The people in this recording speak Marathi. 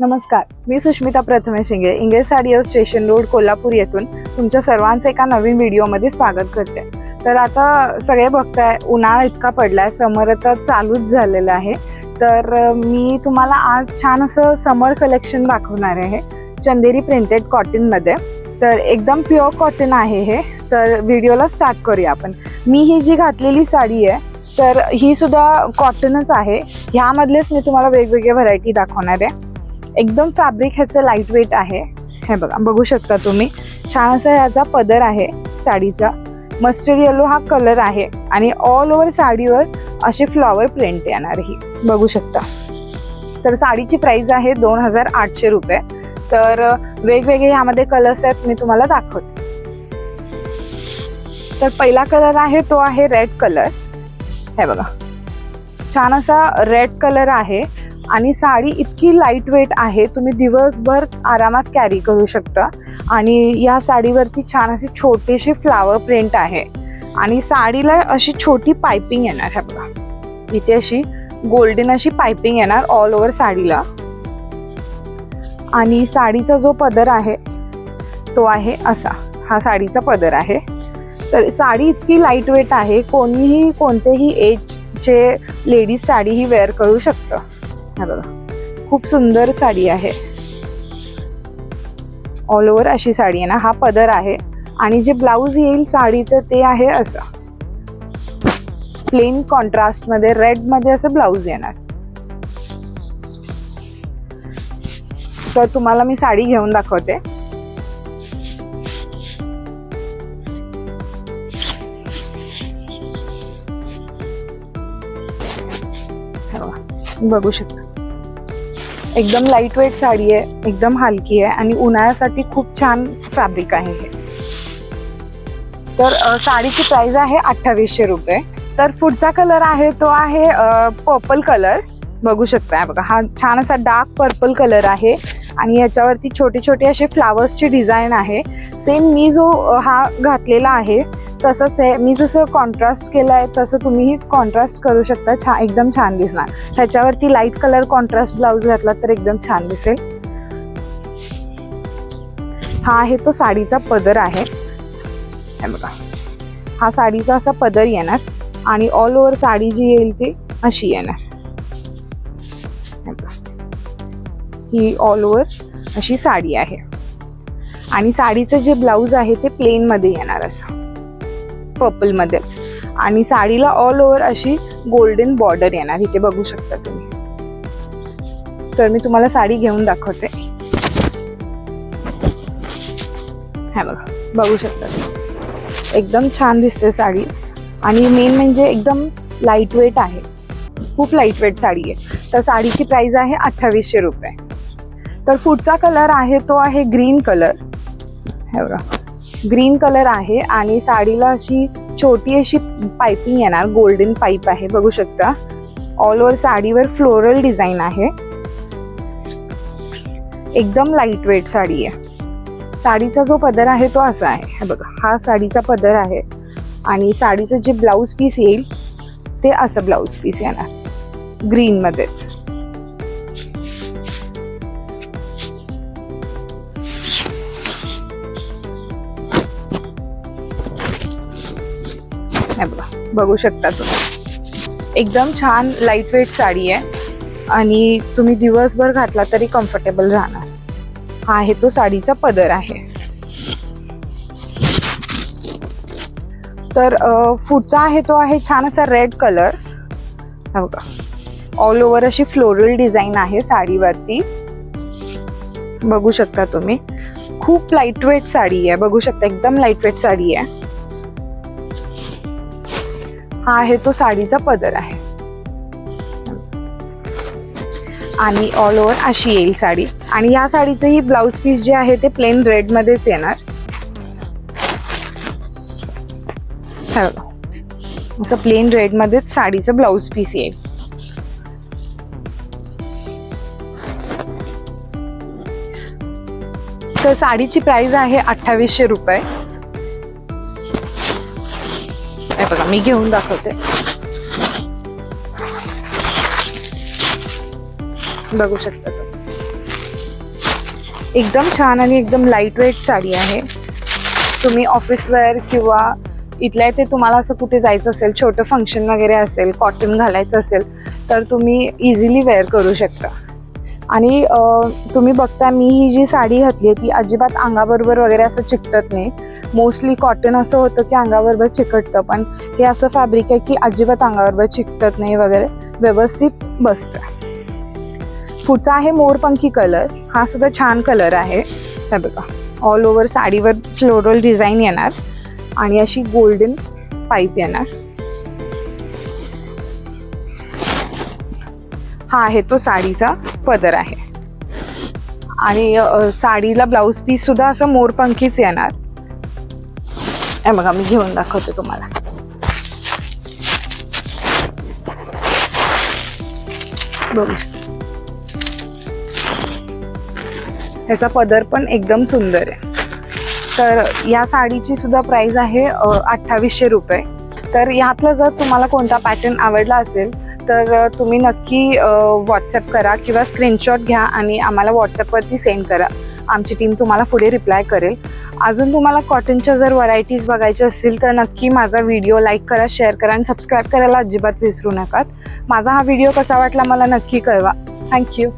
नमस्कार मी सुष्मिता प्रथमे शिंगे इंग्रज साडी स्टेशन रोड कोल्हापूर येथून तुमच्या सर्वांचं एका नवीन व्हिडिओमध्ये स्वागत करते. तर आता सगळे बघताय उन्हाळा इतका पडलाय समर आता चालूच झालेलं आहे. तर मी तुम्हाला आज छान असं समर कलेक्शन दाखवणार आहे. चंदेरी प्रिंटेड कॉटनमध्ये तर एकदम प्युअर कॉटन आहे हे. तर व्हिडिओला स्टार्ट करूया आपण. मी ही जी घातलेली साडी आहे तर ही सुद्धा कॉटनच आहे. ह्यामधलेच मी तुम्हाला वेगवेगळ्या व्हरायटी दाखवणार आहे. एकदम फॅब्रिक ह्याचं लाइट वेट आहे. हे बघा बघू शकता तुम्ही. छान असा ह्याचा पदर आहे साडीचा. मस्टर्ड येलो हा कलर आहे आणि ऑल ओव्हर साडीवर असे फ्लॉवर प्रिंट येणार ही. बघू शकता. तर साडीची प्राइस आहे दोन हजार आठशे रुपये. तर वेगवेगळे ह्यामध्ये कलर्स आहेत मी तुम्हाला दाखवते. तर पहिला कलर आहे तो आहे रेड कलर हे बघा. छान असा रेड कलर आहे. आणि साडी इतकी लाइट वेट आहे तुम्ही दिवसभर आरामात कॅरी करू शकता. आणि या साडीवरती छान अशी छोटीशी फ्लावर प्रिंट आहे. आणि साडीला अशी छोटी पायपिंग येणार आहे बघा. इथे अशी गोल्डन अशी पायपिंग येणार ऑल ओव्हर साडीला. आणि साडीचा जो पदर आहे तो आहे असा. हा साडीचा पदर आहे. तर साडी इतकी लाइट वेट आहे कोणीही कोणतेही एजचे लेडीज साडी ही वेअर करू शकतं. हा बघा. खूप सुंदर साडी आहे. ऑल ओव्हर अशी साडी आहे ना. हा पदर आहे. आणि जे ब्लाऊज येईल साडीचं ते आहे असं. प्लेन कॉन्ट्रास्टमध्ये रेडमध्ये असं ब्लाऊज येणार. तर तुम्हाला मी साडी घेऊन दाखवते. हे बघू शकता. एकदम लाइट वेट साडी आहे एकदम हलकी आहे आणि उन्हाळ्यासाठी खूप छान फॅब्रिक आहे हे. तर साडीची प्राइस आहे अठ्ठावीसशे रुपये. तर पुढचा कलर आहे तो आहे पर्पल कलर बघू शकता बघा हा छान असा डार्क पर्पल कलर आहे आणि याच्यावरती छोटे छोटे असे फ्लावर्सची डिझाईन आहे. सेम मी जो हा घातलेला आहे तसंच आहे मी जसं कॉन्ट्रास्ट केलं आहे तसं तुम्हीही कॉन्ट्रास्ट करू शकता. छान एकदम छान दिसणार. ह्याच्यावरती लाइट कलर कॉन्ट्रास्ट ब्लाऊज घातला तर एकदम छान दिसेल. हा आहे तो साडीचा पदर आहे. हे बघा. हा साडीचा असा पदर येणार आणि ऑल ओव्हर साडी जी येईल ती अशी येणार. ही ऑल ओव्हर अशी साडी आहे. आणि साडीचं जे ब्लाऊज आहे ते प्लेनमध्ये येणार असं. पर्पलमध्येच आणि साडीला ऑल ओव्हर अशी गोल्डन बॉर्डर येणार. इथे बघू शकता तुम्ही. तर मी तुम्हाला साडी घेऊन दाखवते. हा बघा. बघू शकता तुम्ही. एकदम छान दिसते साडी. आणि मेन म्हणजे एकदम लाइट वेट आहे. खूप लाइट वेट साडी आहे. तर साडीची प्राइस आहे अठ्ठावीसशे रुपये. तर पुढचा कलर आहे तो आहे ग्रीन कलर. हे बघा. ग्रीन कलर आहे आणि साडीला अशी छोटी अशी पायपिंग येणार गोल्डन पाईप आहे बघू शकता. ऑल ओव्हर साडीवर फ्लोरल डिझाईन आहे. एकदम लाइट वेट साडी आहे. साडीचा जो पदर आहे तो असा आहे. हे बघा हा साडीचा पदर आहे. आणि साडीचं जे ब्लाऊज पीस येईल ते असं ब्लाऊज पीस येणार. ग्रीन मध्येच बघा बघू शकता तुम्ही. एकदम छान लाइट वेट साडी आहे आणि तुम्ही दिवसभर घातला तरी कम्फर्टेबल राहणार. हा आहे तो साडीचा पदर आहे. तर फुटचा पुढचा आहे तो आहे छान असा रेड कलर हा बघा. ऑल ओव्हर अशी फ्लोरल डिझाईन आहे साडीवरती. बघू शकता तुम्ही. खूप लाइट वेट साडी आहे. बघू शकता एकदम लाईटवेट साडी आहे. हा आहे तो साडीचा पदर आहे. आणि ऑल ओव्हर अशी येईल साडी. आणि या साडीचंही ब्लाऊज पीस जे आहे ते प्लेन रेड मध्येच येणार. असं प्लेन रेड मध्येच साडीचं ब्लाऊज पीस येईल. तर साडीची प्राइस आहे अठ्ठावीसशे रुपये. बघा मी घेऊन दाखवते. बघू शकता एकदम छान आणि एकदम लाइट वेट साडी आहे. तुम्ही ऑफिस वेअर किंवा इथल्या ते तुम्हाला असं कुठे जायचं असेल छोटं फंक्शन वगैरे असेल कॉटन घालायचं असेल तर तुम्ही इझिली वेअर करू शकता. आणि तुम्ही बघता मी ही जी साडी घातली आहे ती अजिबात अंगाबरोबर वगैरे असं चिकटत नाही. मोस्टली कॉटन असं होतं की अंगाबरोबर चिकटतं पण हे असं फॅब्रिक आहे की अजिबात अंगाबरोबर चिकटत नाही वगैरे. व्यवस्थित बसतं पुढचा आहे मोरपंखी कलर हा सुद्धा छान कलर आहे. हे बघा ऑल ओव्हर साडीवर फ्लोरल डिझाईन येणार आणि अशी गोल्डन पाईप येणार. हा आहे तो साडीचा. पदर आहे. आणि साडीला ब्लाऊज पीस सुद्धा असं मोरपंखीच येणार. हे बघा मी घेऊन दाखवते तुम्हाला. बघू ह्याचा पदर पण एकदम सुंदर आहे. तर या साडीची सुद्धा प्राइस आहे अठ्ठावीसशे रुपये. तर यातला जर तुम्हाला कोणता पॅटर्न आवडला असेल तर तुम्ही नक्की व्हॉट्सअप करा किंवा स्क्रीनशॉट घ्या आणि आम्हाला व्हॉट्सअपवरती सेंड करा. आमची टीम तुम्हाला पुढे रिप्लाय करेल. अजून तुम्हाला कॉटनच्या जर व्हरायटीज बघायच्या असतील तर नक्की माझा व्हिडिओ लाईक करा शेअर करा आणि सबस्क्राईब करायला अजिबात विसरू नका. माझा हा व्हिडिओ कसा वाटला मला नक्की कळवा. थँक्यू